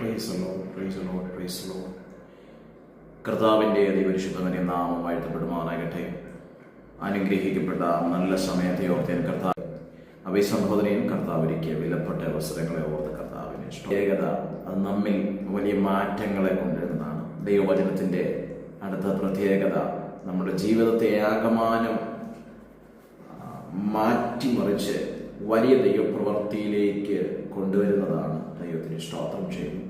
പ്രൈസലോ price price കർത്താവിന്റെ അതിപരിശുദ്ധമനെ നാമം വാഴ്ത്തപ്പെടുമാറാകട്ടെ. അനുഗ്രഹിക്കപ്പെട്ട നല്ല സമയത്തെ ഓർത്തേൻ കർത്താവ്. അഭിസംബോധനയും കർത്താവ് ഒരുക്കിയ വിലപ്പെട്ട അവസരങ്ങളെ ഓർത്ത് കർത്താവിന്. ഏകത അത് നമ്മിൽ വലിയ മാറ്റങ്ങളെ കൊണ്ടുവരുന്നതാണ്. ദൈവവചനത്തിന്റെ അടുത്ത പ്രത്യേകത നമ്മുടെ ജീവിതത്തെ ആകമാനം മാറ്റിമറിച്ച് വലിയ ദൈവപ്രവൃത്തിയിലേക്ക് കൊണ്ടുവരുന്നതാണ് ദൈവത്തിന് സ്തോത്രം ചെയ്യുന്നു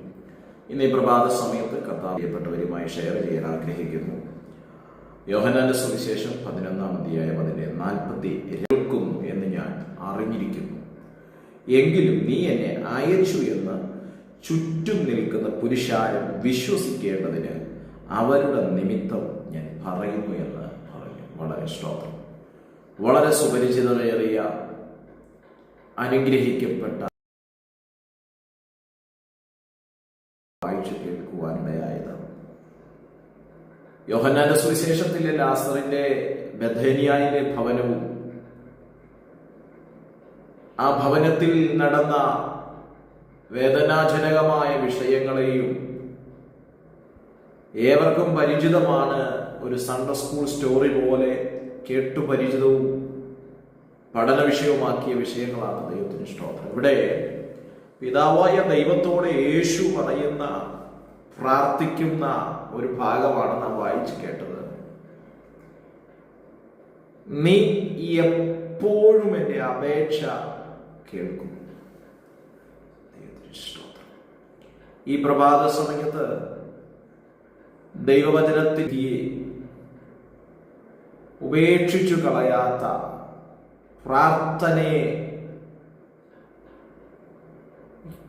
ഇന്ന് ഈ പ്രഭാത സമയത്ത് കർത്താവിയപ്പെട്ടവരുമായി ഷെയർ ചെയ്യാൻ ആഗ്രഹിക്കുന്നു. യോഹനാന്റെ സുവിശേഷം പതിനൊന്നാം അധ്യായം അതിന്റെ നാൽപ്പത്തി കേൾക്കുന്നു എന്ന് ഞാൻ അറിഞ്ഞിരിക്കുന്നു. എങ്കിലും നീ എന്നെ അയച്ചു എന്ന് ചുറ്റും നിൽക്കുന്ന പുരുഷാരം വിശ്വസിക്കേണ്ടതിന് അവരുടെ നിമിത്തം ഞാൻ പറയുന്നു എന്ന് പറഞ്ഞു. വളരെ സ്തോത്രം. വളരെ സുപരിചിതമേറിയ അനുഗ്രഹിക്കപ്പെട്ട വായിച്ചു കേൾക്കുവാനിടയായത് യോഹന്നാന്റെ സുവിശേഷത്തിലെ ലാസറിന്റെ ബഥേനിയായിലെ ഭവനവും ആ ഭവനത്തിൽ നടന്ന വേദനാജനകമായ വിഷയങ്ങളെയും ഏവർക്കും പരിചിതമാണ് ഒരു സൺഡർ സ്കൂൾ സ്റ്റോറി പോലെ കേട്ടുപരിചിതവും പഠന വിഷയവുമാക്കിയ വിഷയങ്ങളാണ് ദൈവത്തിന് സ്തോത്രം. ഇവിടെ പിതാവായ ദൈവത്തോടെ യേശു പറയുന്ന പ്രാർത്ഥിക്കുന്ന ഒരു ഭാഗമാണ് നാം വായിച്ചു കേട്ടത്. നീ എപ്പോഴും എന്റെ അപേക്ഷ കേൾക്കും. ഈ പ്രഭാത സമയത്ത് ദൈവവചനത്തിൽ ഉപേക്ഷിച്ചു കളയാത്ത പ്രാർത്ഥനയെ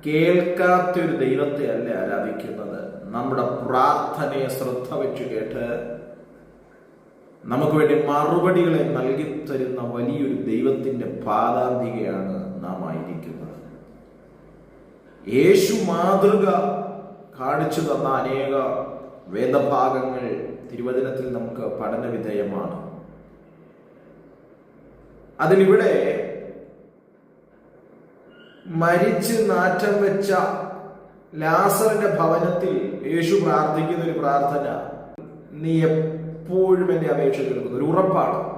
കേൾക്കാത്തൊരു ദൈവത്തെ അല്ല ആരാധിക്കുന്നത്? നമ്മുടെ പ്രാർത്ഥനയെ ശ്രദ്ധ വെച്ച് കേട്ട് നമുക്ക് വേണ്ടി മറുപടികളെ നൽകി തരുന്ന വലിയൊരു ദൈവത്തിന്റെ പാദാന്തികയാണ് നാം ആയിരിക്കുന്നത്. യേശു മാതൃക കാണിച്ചു തന്ന അനേക വേദഭാഗങ്ങൾ തിരുവചനത്തിൽ നമുക്ക് പഠന വിധേയമാണ്. അതിലിവിടെ മരിച്ച് നാറ്റം വെച്ച ലാസറിന്റെ ഭവനത്തിൽ യേശു പ്രാർത്ഥിക്കുന്ന ഒരു പ്രാർത്ഥന നീ എപ്പോഴും എന്നെ അപേക്ഷ കേൾക്കുന്നു ഒരു ഉറപ്പാണ്.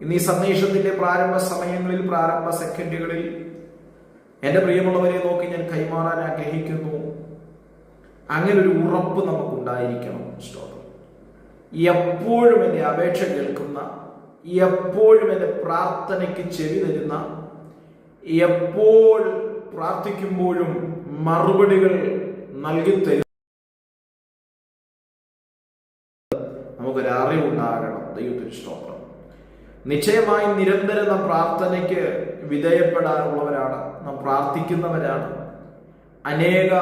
ഇന്ന് ഈ സന്ദേശത്തിന്റെ പ്രാരംഭ സമയങ്ങളിൽ പ്രാരംഭ സെക്കൻഡുകളിൽ എന്റെ പ്രിയമുള്ളവരെ നോക്കി ഞാൻ കൈമാറാൻ ആഗ്രഹിക്കുന്നു. അങ്ങനെ ഒരു ഉറപ്പ് നമുക്കുണ്ടായിരിക്കണം. സ്തോത്രം. എപ്പോഴും എന്നെ അപേക്ഷ കേൾക്കുന്ന എപ്പോഴും എന്റെ പ്രാർത്ഥനയ്ക്ക് ചെവി തരുന്ന എപ്പോൾ പ്രാർത്ഥിക്കുമ്പോഴും മറുപടികൾ നൽകി തരും. നമുക്കൊരു അറിവുണ്ടാകണം ദൈവത്തിന് സ്തോത്രം. നിശ്ചയമായി നിരന്തരം നാം പ്രാർത്ഥനയ്ക്ക് വിധേയപ്പെടാനുള്ളവരാണ് നാം പ്രാർത്ഥിക്കുന്നവരാണ്. അനേക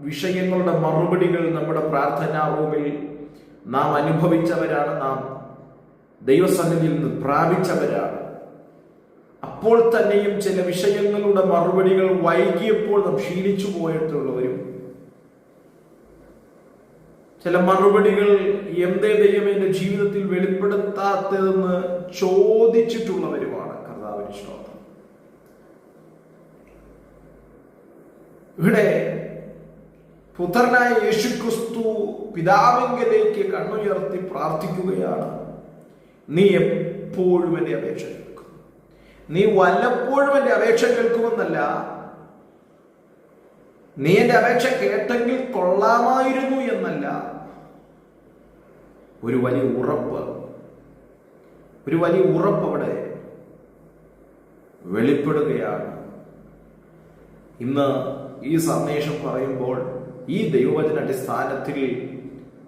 വിഷയങ്ങളുടെ മറുപടികൾ നമ്മുടെ പ്രാർത്ഥനാ റൂമിൽ നാം അനുഭവിച്ചവരാണ് നാം. ദൈവസന്നിധിയിൽ നിന്ന് പ്രാപിച്ചവരാണ്. അപ്പോൾ തന്നെയും ചില വിഷയങ്ങളുടെ മറുപടികൾ വൈകിയപ്പോൾ നാം ക്ഷീണിച്ചു പോയിട്ടുള്ളവരും ചില മറുപടികൾ എന്തേ ദൈവം എന്റെ ജീവിതത്തിൽ വെളിപ്പെടുത്താത്തതെന്ന് ചോദിച്ചിട്ടുള്ളവരുമാണ് കർത്താവിന് ശ്രോതം ഇവിടെ പുത്രനായ യേശുക്രിസ്തു പിതാവിങ്കലേക്ക് കണ്ണുയർത്തി പ്രാർത്ഥിക്കുകയാണ്. നീ എപ്പോഴും എന്നെ അപേക്ഷ കേൾക്കും നീ വല്ലപ്പോഴും എന്റെ അപേക്ഷ കേൾക്കുമെന്നല്ല. നീ എന്റെ അപേക്ഷ കേട്ടെങ്കിൽ കൊള്ളാമായിരുന്നു എന്നല്ല. ഒരു വലിയ ഉറപ്പ്. ഒരു വലിയ ഉറപ്പ് അവിടെ വെളിപ്പെടുകയാണ്. ഇന്ന് ഈ സന്ദേശം പറയുമ്പോൾ ഈ ദൈവവചന അടിസ്ഥാനത്തിൽ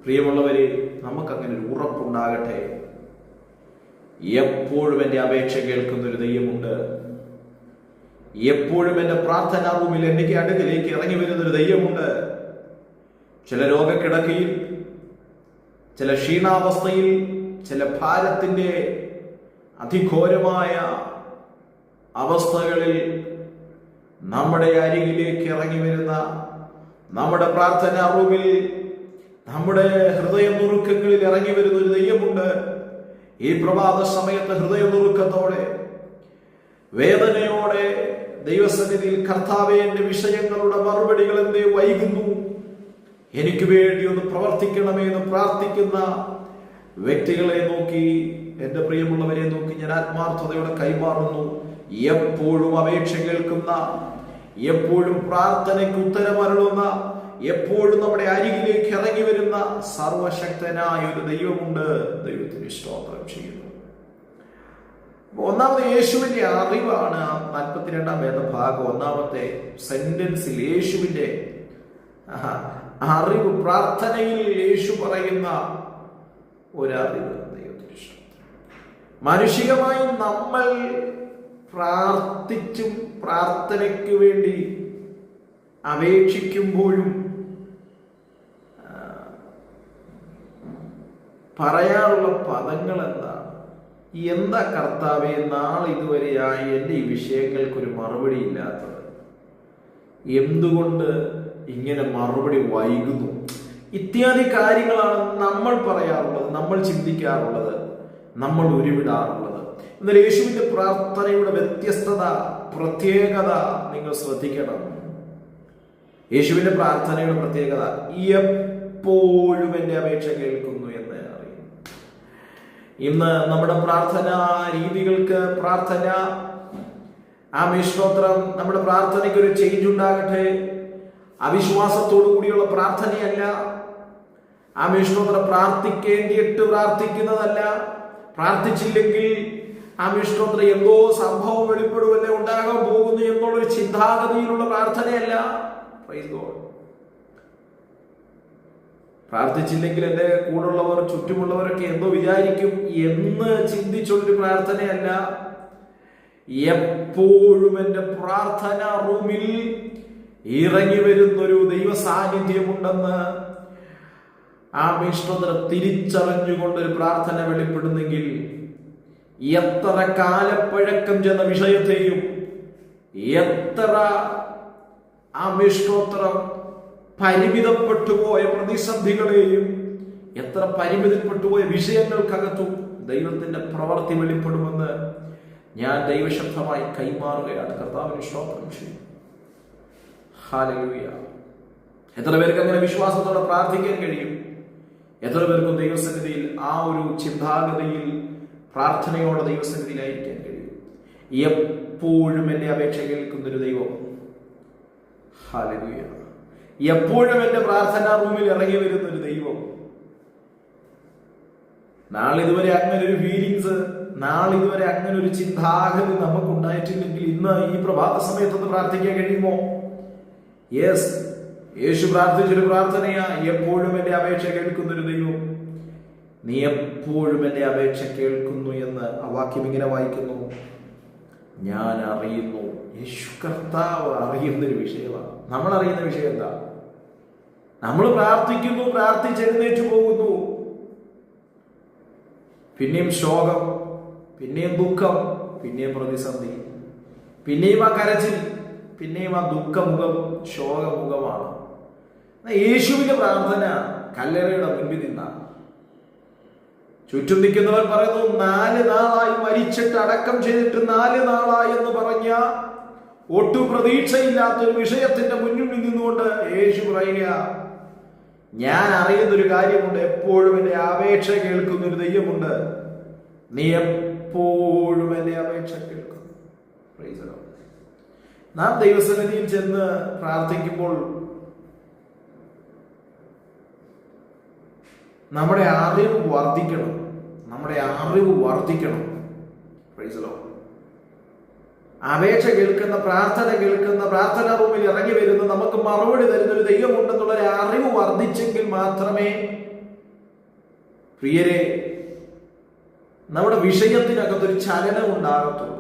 പ്രിയമുള്ളവരെ നമുക്കങ്ങനെ ഒരു ഉറപ്പുണ്ടാകട്ടെ എപ്പോഴും എന്റെ അപേക്ഷ കേൾക്കുന്ന ഒരു ദൈവമുണ്ട്. എപ്പോഴും എന്റെ പ്രാർത്ഥനാ റൂമിൽ എനിക്ക് അടുക്കിലേക്ക് ഇറങ്ങി വരുന്ന ഒരു ദൈവമുണ്ട്. ചില രോഗക്കിടക്കയിൽ ചില ക്ഷീണാവസ്ഥയിൽ ചില ഭാരത്തിന്റെ അതിഘോരമായ അവസ്ഥകളിൽ നമ്മുടെ അരികിലേക്ക് ഇറങ്ങി വരുന്ന നമ്മുടെ പ്രാർത്ഥനാ റൂമിൽ നമ്മുടെ ഹൃദയ നുറുക്കങ്ങളിൽ ഇറങ്ങി വരുന്ന ഒരു ദൈവമുണ്ട്. ഈ പ്രഭാത സമയത്ത് ഹൃദയ നുറുക്കത്തോടെ വേദനയോടെ ദൈവസന്നിധിയിൽ കർത്താവെ എന്റെ വിഷയങ്ങളുടെ മറുപടികൾ എന്തേ വൈകുന്നു? എനിക്ക് വേണ്ടി ഒന്ന് പ്രവർത്തിക്കണമേ എന്ന് പ്രാർത്ഥിക്കുന്ന വ്യക്തികളെ നോക്കി എന്റെ പ്രിയമുള്ളവരെ നോക്കി ഞാൻ ആത്മാർത്ഥതയോടെ കൈമാറുന്നു. എപ്പോഴും അപേക്ഷ കേൾക്കുന്ന എപ്പോഴും പ്രാർത്ഥനയ്ക്ക് ഉത്തരമരുളുന്ന എപ്പോഴും നമ്മുടെ അരികിലേക്ക് ഇറങ്ങി വരുന്ന സർവശക്തനായ ഒരു ദൈവമുണ്ട്. ദൈവത്തിന് സ്തോത്രം ചെയ്യുന്നു. ഒന്നാമത് യേശുവിന്റെ അറിവാണ് നാൽപ്പത്തിരണ്ടാം വേദഭാഗം ഒന്നാമത്തെ സെന്റൻസിൽ യേശുവിന്റെ അറിവ് പ്രാർത്ഥനയിൽ യേശു പറയുന്ന ഒരറിവ് ദൈവത്തിന് മാനുഷികമായി നമ്മൾ പ്രാർത്ഥിച്ചും പ്രാർത്ഥനയ്ക്ക് വേണ്ടി അപേക്ഷിക്കുമ്പോഴും ആ, പറയാറുള്ള പദങ്ങൾ എന്താണ്? എന്താ കർത്താവെ നാളെ ഇതുവരെയായി എന്റെ ഈ വിഷയങ്ങൾക്കൊരു മറുപടി ഇല്ലാത്തത്. എന്തുകൊണ്ട് ഇങ്ങനെ മറുപടി വൈകുന്നു? ഇത്യാദി കാര്യങ്ങളാണ് നമ്മൾ പറയാറുള്ളത് നമ്മൾ ചിന്തിക്കാറുള്ളത് നമ്മൾ ഉരുവിടാറുള്ളത്. എന്നാൽ യേശുവിന്റെ പ്രാർത്ഥനയുടെ വ്യത്യസ്തത പ്രത്യേകത നിങ്ങൾ ശ്രദ്ധിക്കണം. യേശുവിന്റെ പ്രാർത്ഥനയുടെ പ്രത്യേകത എപ്പോഴും എന്റെ അപേക്ഷ കേൾക്കുന്നു എന്ന്. ഇന്ന് നമ്മുടെ പ്രാർത്ഥന രീതികൾക്ക് പ്രാർത്ഥന ആ മേശ്രോത്രം നമ്മുടെ പ്രാർത്ഥനയ്ക്ക് ഒരു ചേഞ്ച് ഉണ്ടാകട്ടെ. അവിശ്വാസത്തോടു കൂടിയുള്ള പ്രാർത്ഥനയല്ല. ആ സ്തോത്രം പ്രാർത്ഥിക്കേണ്ടിയിട്ട് പ്രാർത്ഥിക്കുന്നതല്ല. പ്രാർത്ഥിച്ചില്ലെങ്കിൽ ആ സ്തോത്രം എന്തോ സംഭവം വെളിപ്പെടുവല്ലേ ഉണ്ടാകാൻ പോകുന്നു എന്നുള്ളൊരു ചിന്താഗതിയിലുള്ള പ്രാർത്ഥനയല്ല. Praise God. പ്രാർത്ഥിച്ചില്ലെങ്കിൽ എന്റെ കൂടുള്ളവർ ചുറ്റുമുള്ളവരൊക്കെ എന്തോ വിചാരിക്കും. എന്ന് ചിന്തിച്ചുള്ളൊരു പ്രാർത്ഥനയല്ല. എപ്പോഴും എന്റെ പ്രാർത്ഥന റൂമിൽ ഇറങ്ങി വരുന്നൊരു ദൈവ സാന്നിധ്യമുണ്ടെന്ന് ആ മിഷ്ടത്ര തിരിച്ചറിഞ്ഞുകൊണ്ടൊരു പ്രാർത്ഥന വെളിപ്പെടുന്നെങ്കിൽ എത്ര കാലപ്പഴക്കം ചെന്ന വിഷയത്തെയും എത്ര ആ മിഷ്ടോത്രം പരിമിതപ്പെട്ടുപോയ പ്രതിസന്ധികളെയും എത്ര പരിമിതപ്പെട്ടുപോയ വിഷയങ്ങൾക്കകത്തും ദൈവത്തിന്റെ പ്രവർത്തി വെളിപ്പെടുമെന്ന് ഞാൻ ദൈവശബ്ദമായി കൈമാറുകയാണ്. കർത്താവിന് ശ്രോത്രം ചെയ്യും. എത്ര പേർക്ക് അങ്ങനെ വിശ്വാസത്തോടെ പ്രാർത്ഥിക്കാൻ കഴിയും? എത്ര പേർക്കും ദൈവസന്നിധിയിൽ ആ ഒരു ചിന്താഗതിയിൽ പ്രാർത്ഥനയോടെ ദൈവസന്നിധിയിലായിരിക്കാൻ കഴിയും? എപ്പോഴും എന്നെ അപേക്ഷ കേൾക്കുന്നൊരു ദൈവം. ഹാലലൂയ എപ്പോഴും എന്റെ പ്രാർത്ഥനാ റൂമിൽ ഇറങ്ങി വരുന്ന ഒരു ദൈവം. നാളെ ഇതുവരെ അങ്ങനെ ഒരു ഫീലിങ്സ് നാളെ ഇതുവരെ അങ്ങനെ ഒരു ചിന്താഗതി നമുക്ക് ഉണ്ടായിട്ടില്ലെങ്കിൽ ഇന്ന് ഈ പ്രഭാത സമയത്തൊന്ന് പ്രാർത്ഥിക്കാൻ കഴിയുമോ? യെസ് യേശു പ്രാർത്ഥിച്ചൊരു പ്രാർത്ഥനയാ. എപ്പോഴും എന്റെ അപേക്ഷ കേൾക്കുന്ന ഒരു ദൈവം. നീ എപ്പോഴും എന്റെ അപേക്ഷ കേൾക്കുന്നു എന്ന് ആ വാക്യം ഇങ്ങനെ വായിക്കുന്നു. ഞാൻ അറിയുന്നു. യേശു കർത്താവ് അറിയുന്നൊരു വിഷയമാണ്. നമ്മൾ അറിയുന്ന വിഷയം എന്താ? നമ്മൾ പ്രാർത്ഥിക്കുന്നു പ്രാർത്ഥിച്ചെഴുന്നേറ്റ് പോകുന്നു. പിന്നെയും ശോകം പിന്നെയും ദുഃഖം പിന്നെയും പ്രതിസന്ധി പിന്നെയും ആ കരച്ചിൽ പിന്നെയും ആ ദുഃഖമുഖം ശോകമുഖമാണ്. യേശുവിന്റെ പ്രാർത്ഥന കല്ലറയുടെ മുൻപിൽ നിന്നാണ്. ചുറ്റും നിൽക്കുന്നവർ പറയുന്നു നാല് നാളായി മരിച്ചിട്ട് അടക്കം ചെയ്തിട്ട് നാല് നാളായി എന്ന് പറഞ്ഞ ഒട്ടും പ്രതീക്ഷയില്ലാത്ത ഒരു വിഷയത്തിന്റെ മുന്നിൽ നിന്നുകൊണ്ട് യേശു പറയുക ഞാൻ അറിയുന്നൊരു കാര്യമുണ്ട് എപ്പോഴും എന്റെ അപേക്ഷ കേൾക്കുന്ന ഒരു ദൈവമുണ്ട്. നീ എപ്പോഴും എന്റെ അപേക്ഷ കേൾക്കുന്നു. നാം ദൈവസന്നിധിയിൽ ചെന്ന് പ്രാർത്ഥിക്കുമ്പോൾ നമ്മുടെ അറിവ് വർദ്ധിക്കണം. നമ്മുടെ അറിവ് വർദ്ധിക്കണം. പ്രൈസലോ. അപേക്ഷ കേൾക്കുന്ന പ്രാർത്ഥന കേൾക്കുന്ന പ്രാർത്ഥന റൂമിൽ ഇറങ്ങി വരുന്ന നമുക്ക് മറുപടി തരുന്ന ഒരു ദൈവമുണ്ടെന്നുള്ള ഒരു അറിവ് വർദ്ധിച്ചെങ്കിൽ മാത്രമേ പ്രിയരെ നമ്മുടെ വിഷയത്തിനകത്തൊരു ചലനം ഉണ്ടാകത്തുള്ളൂ.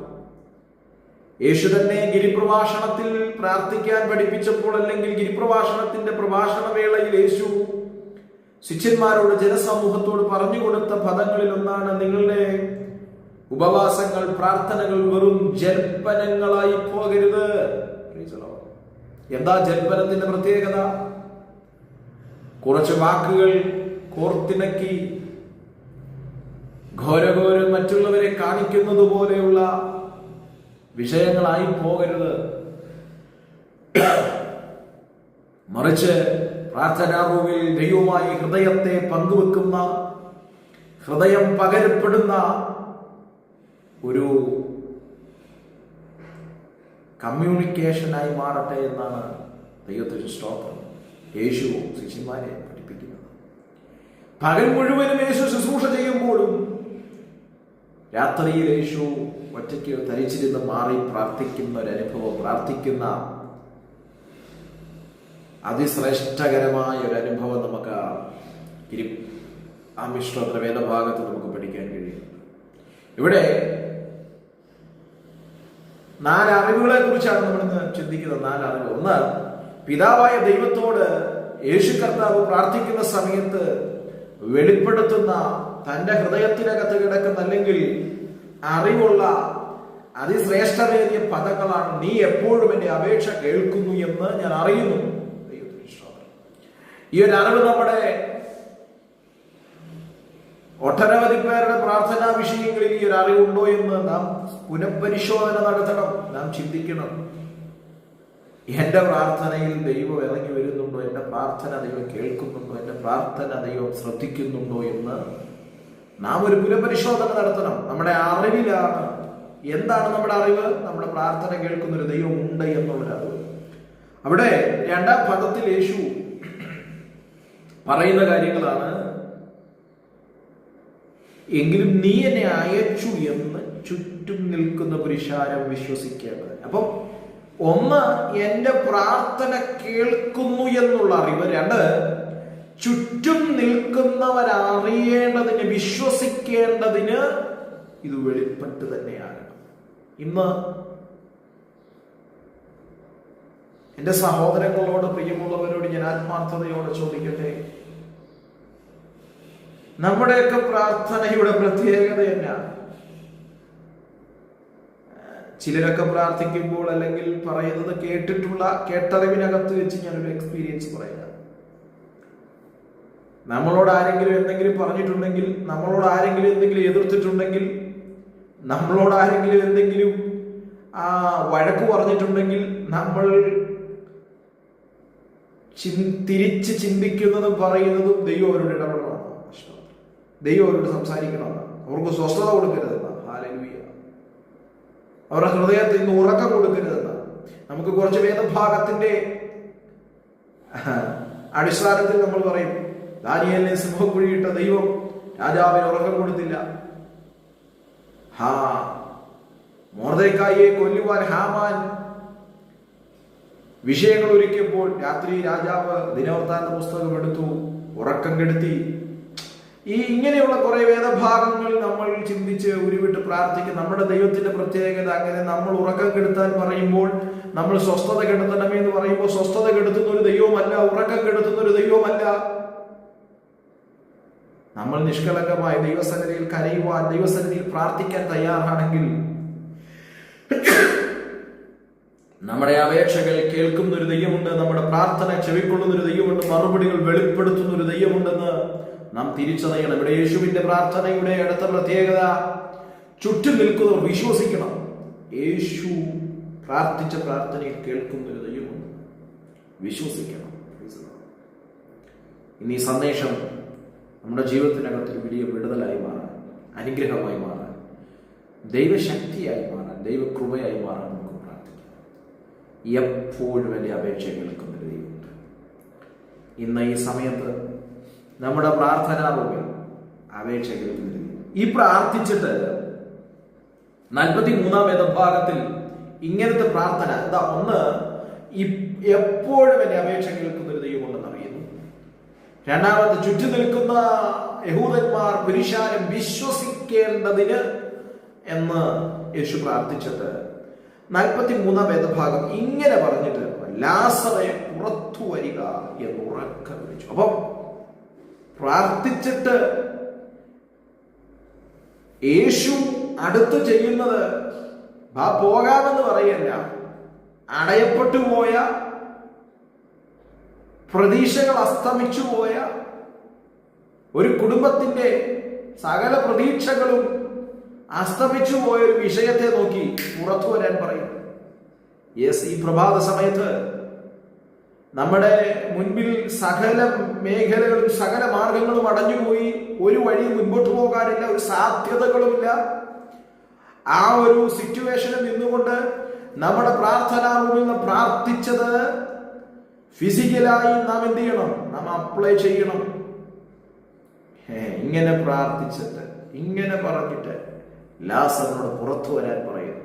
യേശു തന്നെ ഗിരിപ്രഭാഷണത്തിൽ പ്രാർത്ഥിക്കാൻ പഠിപ്പിച്ചപ്പോൾ അല്ലെങ്കിൽ ഗിരിപ്രഭാഷണത്തിന്റെ പ്രഭാഷണ വേളയിൽ യേശു ശിഷ്യന്മാരോട് ജനസമൂഹത്തോട് പറഞ്ഞു കൊടുത്ത പദങ്ങളിൽ ഒന്നാണ് നിങ്ങളുടെ ഉപവാസങ്ങൾ പ്രാർത്ഥനകൾ വെറും ജൽപ്പനങ്ങളായി പോകരുത്. എന്താ ജൽപ്പനത്തിന്റെ പ്രത്യേകത? കുറച്ച് വാക്കുകൾ കോർത്തിണക്കി ഘോരഘോരം മറ്റുള്ളവരെ കാണിക്കുന്നത് പോലെയുള്ള വിഷയങ്ങളായി പോകരുത്. മറിച്ച് പ്രാർത്ഥനാ ദൈവമായി ഹൃദയത്തെ പങ്കുവെക്കുന്ന ഹൃദയം പകരപ്പെടുന്ന ഒരു കമ്മ്യൂണിക്കേഷനായി മാറട്ടെ എന്നാണ് ദൈവത്തിന് സ്തോത്രം യേശു ശിഷ്യന്മാരെ പഠിപ്പിക്കുന്നത്. പകൽ മുഴുവനും യേശു ശുശ്രൂഷ ചെയ്യുമ്പോഴും രാത്രിയിൽ യേശു ഒറ്റയ്ക്ക് ധരിച്ചിരുന്ന് മാറി പ്രാർത്ഥിക്കുന്ന ഒരു അനുഭവം പ്രാർത്ഥിക്കുന്ന അതിശ്രേഷ്ഠകരമായ ഒരു അനുഭവം നമുക്ക് ആ മിശ്രോത്ര വേദഭാഗത്ത് നമുക്ക് പഠിക്കാൻ കഴിയും. ഇവിടെ നാല് അറിവുകളെ കുറിച്ചാണ് നമ്മൾ ഇന്ന് ചിന്തിക്കുന്നത്. നാല് അറിവ് ഒന്ന് പിതാവായ ദൈവത്തോട് യേശു കർത്താവ് പ്രാർത്ഥിക്കുന്ന സമയത്ത് വെളിപ്പെടുത്തുന്ന തന്റെ ഹൃദയത്തിനകത്ത് കിടക്കുന്ന അല്ലെങ്കിൽ അറിവുള്ള അതിശ്രേഷ്ഠമേറിയ പദങ്ങളാണ് നീ എപ്പോഴും എന്റെ അപേക്ഷ കേൾക്കുന്നു എന്ന് ഞാൻ അറിയുന്നു. ഈ ഒരു അറിവ് നമ്മുടെ ഒട്ടനവധി പേരുടെ പ്രാർത്ഥനാ വിഷയങ്ങളിൽ ഈ ഒരു അറിവുണ്ടോ എന്ന് നാം പുനഃപരിശോധന നടത്തണം. നാം ചിന്തിക്കണം. എന്റെ പ്രാർത്ഥനയിൽ ദൈവം ഇറങ്ങി വരുന്നുണ്ടോ? എന്റെ പ്രാർത്ഥന ദൈവം കേൾക്കുന്നുണ്ടോ? എന്റെ പ്രാർത്ഥന ദൈവം ശ്രദ്ധിക്കുന്നുണ്ടോ എന്ന് നാം ഒരു പുനഃപരിശോധന നടത്തണം. നമ്മുടെ അറിവിലാണ്. എന്താണ് നമ്മുടെ അറിവ്? നമ്മുടെ പ്രാർത്ഥന കേൾക്കുന്ന ഒരു ദൈവം ഉണ്ട് എന്നുള്ള അറിവ്. അവിടെ രണ്ടാം പദത്തിൽ യേശു പറയുന്ന കാര്യങ്ങളാണ്. എങ്കിലും നീ എന്നെ അയച്ചു എന്ന് ചുറ്റും നിൽക്കുന്ന പുരുഷാരം വിശ്വസിക്കേണ്ടത്. അപ്പം ഒന്ന് എന്റെ പ്രാർത്ഥന കേൾക്കുന്നു എന്നുള്ള അറിവ് രണ്ട് ചുറ്റും നിൽക്കുന്നവരറിയേണ്ടതിന് വിശ്വസിക്കേണ്ടതിന് ഇത് വെളിപ്പെട്ട് തന്നെയാണ്. ഇന്ന് എന്റെ സഹോദരങ്ങളോട് പ്രിയമുള്ളവരോട് ഞാൻ ആത്മാർത്ഥതയോടെ ചോദിക്കട്ടെ? നമ്മുടെയൊക്കെ പ്രാർത്ഥനയുടെ പ്രത്യേകത എന്നാ? ചിലരൊക്കെ പ്രാർത്ഥിക്കുമ്പോൾ അല്ലെങ്കിൽ പറയുന്നത് കേട്ടിട്ടുള്ള കേട്ടറിവിനകത്ത് വെച്ച് ഞാനൊരു എക്സ്പീരിയൻസ് പറയാം. നമ്മളോട് ആരെങ്കിലും എന്തെങ്കിലും പറഞ്ഞിട്ടുണ്ടെങ്കിൽ നമ്മളോട് ആരെങ്കിലും എന്തെങ്കിലും എതിർത്തിട്ടുണ്ടെങ്കിൽ നമ്മളോട് ആരെങ്കിലും എന്തെങ്കിലും ആ വഴക്ക് പറഞ്ഞിട്ടുണ്ടെങ്കിൽ നമ്മൾ ചിൻ- തിരിച്ച് ചിന്തിക്കുന്നതും പറയുന്നതും ദൈവം അവരോട് ഇടപെടണമെന്നാണ് ദൈവം അവരോട് സംസാരിക്കണമെന്നാണ് അവർക്ക് സ്വസ്ഥത കൊടുക്കരുതെന്നാണ് ഹാലലൂയ അവരുടെ ഹൃദയത്തിൽ നിന്ന് ഉറക്കം കൊടുക്കരുതെന്നാണ് നമുക്ക് കുറച്ച് വേദഭാഗത്തിന്റെ അടിസ്ഥാനത്തിൽ നമ്മൾ പറയും ദാനിയലിനെ സിംഹക്കുഴിയിട്ട ദൈവം രാജാവിന് ഉറക്കം കൊടുത്തില്ല. ഹാ മോർദക്കായിയെ കൊല്ലുവാൻ ഹാമാൻ വിഷയങ്ങൾ ഒരുക്കിയപ്പോൾ രാത്രി രാജാവ് ദിനവർത്താന്റെ പുസ്തകം എടുത്തു ഉറക്കം കെടുത്തി ഈ ഇങ്ങനെയുള്ള കുറെ വേദഭാഗങ്ങൾ നമ്മൾ ചിന്തിച്ച് ഉരുവിട്ട് പ്രാർത്ഥിക്കും. നമ്മുടെ ദൈവത്തിന്റെ പ്രത്യേകത അങ്ങനെ നമ്മൾ ഉറക്കം കെടുത്താൻ പറയുമ്പോൾ നമ്മൾ സ്വസ്ഥത കെടുത്തണമേ എന്ന് പറയുമ്പോൾ സ്വസ്ഥത കെടുത്തുന്ന ഒരു ദൈവമല്ല ഉറക്കം കെടുത്തുന്ന ഒരു ദൈവമല്ല. നമ്മൾ നിഷ്കളങ്കമായി ദൈവസന്നിധിയിൽ കരയുവാൻ ദൈവസന്നിധിയിൽ പ്രാർത്ഥിക്കാൻ തയ്യാറാണെങ്കിൽ നമ്മുടെ അപേക്ഷകൾ കേൾക്കുന്ന ഒരു ദൈവമുണ്ട് നമ്മുടെ പ്രാർത്ഥന ചെവിക്കൊള്ളുന്ന ഒരു ദൈവമുണ്ട് മറുപടികൾ വെളിപ്പെടുത്തുന്ന ഒരു ദൈവമുണ്ടെന്ന് നാം തിരിച്ചറിയണം. ഇവിടെ യേശുവിന്റെ പ്രാർത്ഥനയുടെ അടുത്ത പ്രത്യേകത ചുറ്റും നിൽക്കുന്നവർ വിശ്വസിക്കണം. യേശു പ്രാർത്ഥിച്ച പ്രാർത്ഥനയിൽ കേൾക്കുന്ന ഒരു ദൈവമുണ്ട്. വിശ്വസിക്കണം. ഇനി ഈ സന്ദേശം നമ്മുടെ ജീവിതത്തിനകത്ത് ഒരു വലിയ വിടുതലായി മാറാൻ അനുഗ്രഹമായി മാറാൻ ദൈവശക്തിയായി മാറാൻ ദൈവകൃപയായി മാറാൻ നമുക്ക് പ്രാർത്ഥിക്കാം. എപ്പോഴും എന്റെ അപേക്ഷ കേൾക്കുന്ന ഒരു ദൈവമുണ്ട്. ഇന്ന് ഈ സമയത്ത് നമ്മുടെ പ്രാർത്ഥനാ റൂമിൽ അപേക്ഷ കേൾക്കുന്ന ഒരു ദൈവം ഈ പ്രാർത്ഥിച്ചിട്ട് നാൽപ്പത്തി മൂന്നാം വേദഭാഗത്തിൽ ഇങ്ങനത്തെ പ്രാർത്ഥന എന്താ ഒന്ന് എപ്പോഴും എന്നെ അപേക്ഷ കേൾക്കുന്ന ഒരു ദൈവമുണ്ടെന്ന് അറിയുന്നു. രണ്ടാമത് ചുറ്റി നിൽക്കുന്ന യഹൂദന്മാർ പുരുഷാരം വിശ്വസിക്കേണ്ടതിന് എന്ന് യേശു പ്രാർത്ഥിച്ചിട്ട് നാൽപ്പത്തി മൂന്നാം വേദഭാഗം ഇങ്ങനെ പറഞ്ഞിട്ട് ലാസറെ പുറത്തു വരിക എന്ന് ഉറക്കം വിളിച്ചു. അപ്പം പ്രാർത്ഥിച്ചിട്ട് യേശു അടുത്ത് ചെയ്യുന്നത് വാ പോകാമെന്ന് പറയല്ല. അടയപ്പെട്ടു പോയ പ്രതീക്ഷകൾ അസ്തമിച്ചു പോയ ഒരു കുടുംബത്തിന്റെ സകല പ്രതീക്ഷകളും അസ്തമിച്ചു പോയ ഒരു വിഷയത്തെ നോക്കി പുറത്തു വരാൻ പറയും. യെസ് ഈ പ്രഭാത സമയത്ത് നമ്മുടെ മുൻപിൽ സകല മേഖലകളും സകല മാർഗങ്ങളും അടഞ്ഞുപോയി. ഒരു വഴി മുൻപോട്ട് പോകാനില്ല ഒരു സാധ്യതകളുമില്ല. ആ ഒരു സിറ്റുവേഷനിൽ നിന്നുകൊണ്ട് നമ്മുടെ പ്രാർത്ഥന നിന്ന് പ്രാർത്ഥിച്ചത് ഫിസിക്കലായി നാം എന്ത് ചെയ്യണം? നാം അപ്ലൈ ചെയ്യണം. ഇങ്ങനെ പ്രാർത്ഥിച്ചിട്ട് ഇങ്ങനെ പറഞ്ഞിട്ട് ലാസറിനോട് പുറത്തു വരാൻ പറയുന്നു.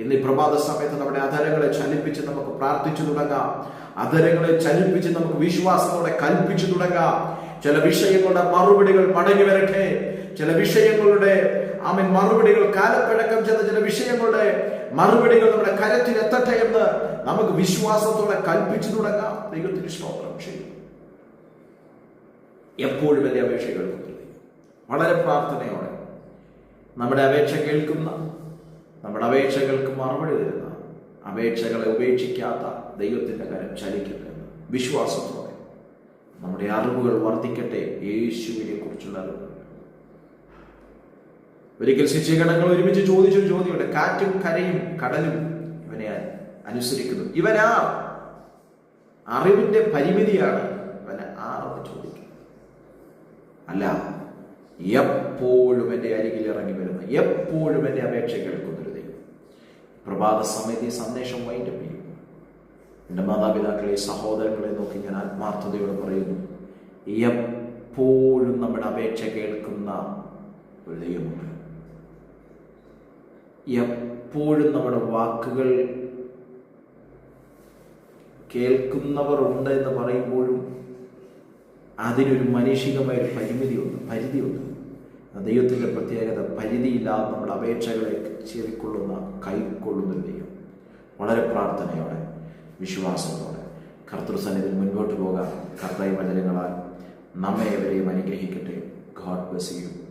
ഇന്ന് ഈ പ്രഭാത സമയത്ത് നമ്മുടെ അധരങ്ങളെ ചലിപ്പിച്ച് നമുക്ക് പ്രാർത്ഥിച്ചു തുടങ്ങാം. അധരങ്ങളെ ചലിപ്പിച്ച് നമുക്ക് വിശ്വാസത്തോടെ കൽപ്പിച്ചു തുടങ്ങാം. ചില വിഷയങ്ങളുടെ മറുപടികൾ മടങ്ങി വരട്ടെ. ചില വിഷയങ്ങളുടെ ആമീൻ മറുപടികൾ കാലപ്പഴക്കം ചെന്ന ചില വിഷയങ്ങളുടെ മറുപടികൾ നമ്മുടെ കരത്തിൽ എത്തട്ടെ എന്ന് നമുക്ക് വിശ്വാസത്തോടെ കൽപ്പിച്ചു തുടങ്ങാം. ദൈവത്തിന് സ്തോത്രം ചെയ്യും. എപ്പോഴും എന്റെ അപേക്ഷ വളരെ പ്രാർത്ഥനയോടെ. നമ്മുടെ അപേക്ഷ കേൾക്കുന്ന നമ്മുടെ അപേക്ഷകൾക്ക് മറുപടി തരുന്ന അപേക്ഷകളെ ഉപേക്ഷിക്കാത്ത ദൈവത്തിന്റെ കരം ചലിക്കട്ടെ എന്ന് വിശ്വാസത്തോടെ നമ്മുടെ അറിവുകൾ വർദ്ധിക്കട്ടെ യേശുവിനെ കുറിച്ചുള്ള അറിവ് ഒരിക്കൽ ശിക്ഷകണങ്ങൾ ഒരുമിച്ച് ചോദിച്ചൊരു ചോദ്യമുണ്ട്. കാറ്റും കരയും കടലും ഇവനെ അനുസരിക്കുന്നു. ഇവനാ അറിവിന്റെ പരിമിതിയാണ് ഇവന് ആറെന്ന് ചോദിക്കുന്നത് അല്ല എപ്പോഴും എന്റെ അരികിൽ ഇറങ്ങി വരുന്ന. എപ്പോഴും എന്റെ അപേക്ഷ കേൾക്കുന്നൊരു ദൈവം പ്രഭാത സമയത്ത് ഈ സന്ദേശം വൈൻഡപ്പ് എന്റെ മാതാപിതാക്കളെ സഹോദരങ്ങളെ നോക്കി ഞാൻ ആത്മാർത്ഥതയോട് പറയുന്നു എപ്പോഴും നമ്മുടെ അപേക്ഷ കേൾക്കുന്ന ഒരു ദൈവമുണ്ട്. എപ്പോഴും നമ്മുടെ വാക്കുകൾ കേൾക്കുന്നവർ ഉണ്ട് എന്ന് പറയുമ്പോഴും അതിനൊരു മാനുഷികമായ ഒരു പരിമിതിയുണ്ട് പരിധിയുണ്ട്. ദൈവത്തിന്റെ പ്രത്യേകത പരിധിയില്ലാതെ നമ്മുടെ അപേക്ഷകളെ ചെവിക്കൊള്ളുന്ന കൈക്കൊള്ളുന്ന ദൈവം. വളരെ പ്രാർത്ഥനയോടെ വിശ്വാസത്തോടെ കർത്തൃസന്നിധിയിൽ മുൻപോട്ട് പോകാൻ കർത്തായി വചനങ്ങളാൽ നമ്മെ എവരെയും അനുഗ്രഹിക്കട്ടെ. God bless you